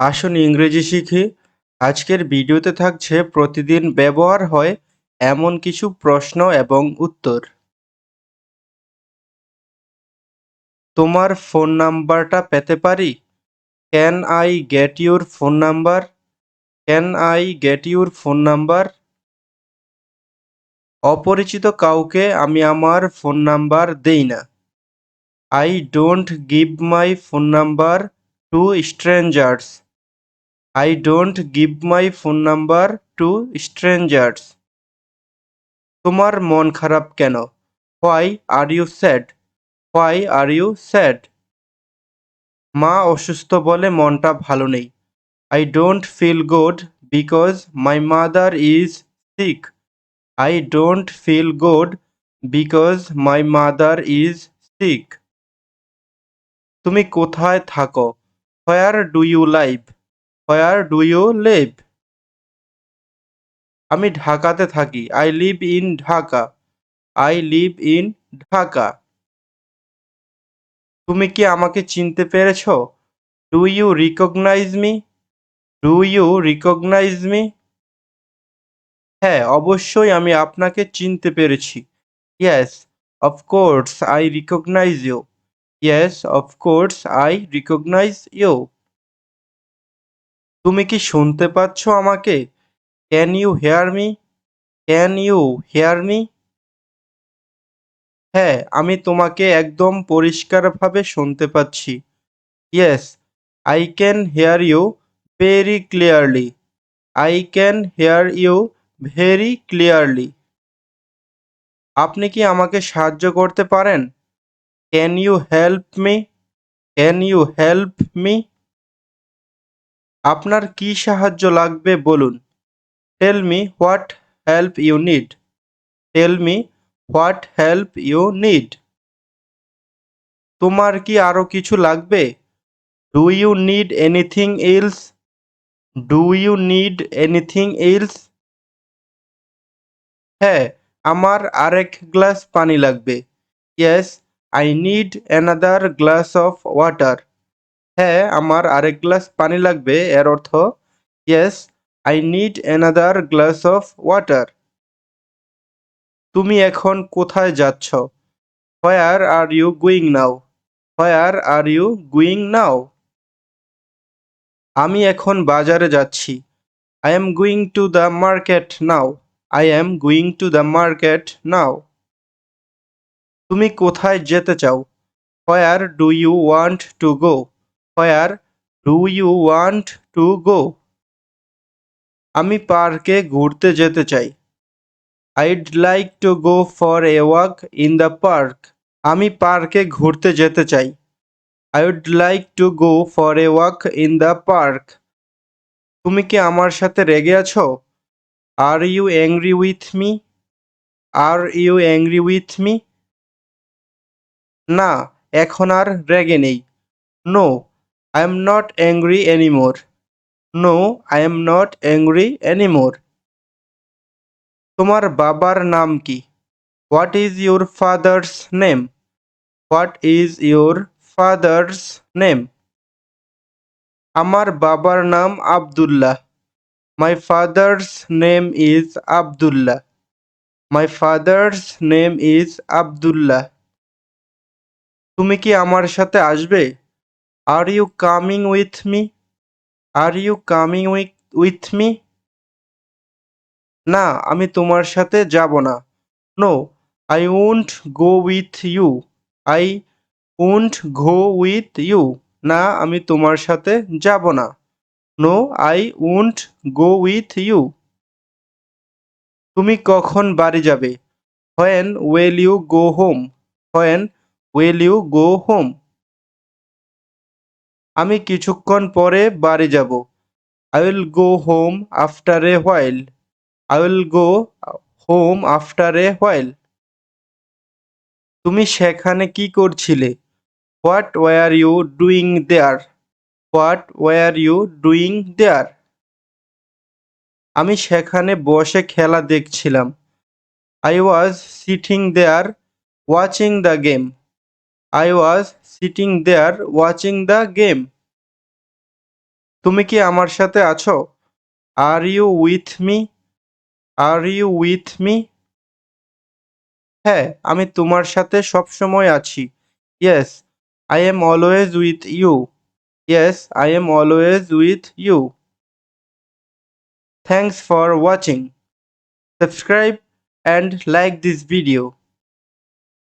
আসুন ইংরেজি শিখি। আজকের ভিডিওতে থাকছে প্রতিদিন ব্যবহার হয় এমন কিছু প্রশ্ন এবং উত্তর। তোমার ফোন নাম্বারটা পেতে পারি? Can I get your phone number? Can I get your phone number? অপরিচিত কাউকে আমি আমার ফোন নাম্বার দেই না। I don't give my phone number to strangers. I don't give my phone number to strangers তোমার মন খারাপ কেন? Why are you sad why are you sad মা অসুস্থ বলে মনটা ভালো নেই। I don't feel good because my mother is sick I don't feel good because my mother is sick তুমি কোথায় থাকো? Where do you live where do you live আমি ঢাকাতে থাকি। I live in Dhaka I live in Dhaka তুমি কি আমাকে চিনতে পেরেছ? Do you recognize me do you recognize me হ্যাঁ অবশ্যই আমি আপনাকে চিনতে পেরেছি। Yes of course I recognize you yes of course I recognize you তুমি কি শুনতে পাচ্ছ আমাকে? Can you hear me can you hear me হ্যাঁ আমি তোমাকে একদম পরিষ্কারভাবে শুনতে পাচ্ছি। Yes I can hear you very clearly I can hear you very clearly আপনি কি আমাকে সাহায্য করতে পারেন? Can you help me can you help me আপনার কি সাহায্য লাগবে বলুন। Tell me what help you need tell me what help you need তোমার কি আরও কিছু লাগবে? Do you need anything else do you need anything else হ্যাঁ আমার আরেক গ্লাস পানি লাগবে। Yes I need another glass of water হ্যাঁ আমার আরেক গ্লাস পানি লাগবে। এর অর্থ, yes, I need another glass of water. তুমি এখন কোথায় যাচ্ছ? Where are you going now? Where are you going now? আমি এখন বাজারে যাচ্ছি। I am going to the market now. I am going to the market now. তুমি কোথায় যেতে চাও? Where do you want to go? Where do you want two go আমি পার্কে ঘুরতে যেতে চাই। I'd like to go for a walk in the park আমি পার্কে ঘুরতে যেতে চাই। I would like to go for a walk in the park তুমি কি আমার সাথে রেগে আছো? Are you angry with me are you angry with me না, এখন আর রেগে নেই। No I am not angry anymore no I am not angry anymore তোমার বাবার নাম কি? What is your father's name what is your father's name আমার বাবার নাম Abdullah. My father's name is Abdullah. My father's name is Abdullah. তুমি কি আমার সাথে আসবে? Are you coming with me are you coming with with me না, আমি তোমার সাথে যাব না। No I won't go with you I won't go with you না, আমি তোমার সাথে যাব না। No I won't go with you তুমি কখন বাড়ি যাবে? When will you go home when will you go home আমি কিছুক্ষণ পরে বাড়ি যাব। I will go home after a while I will go home after a while তুমি সেখানে কি করছিলে? What were you doing there what were you doing there আমি সেখানে বসে খেলা দেখছিলাম। I was sitting there watching the game I was sitting there watching the game তুমি কি আমার সাথে আছো? Are you with me are you with me হ্যাঁ আমি তোমার সাথে সবসময় আছি। Yes I am always with you yes I am always with you thanks for watching subscribe and like this video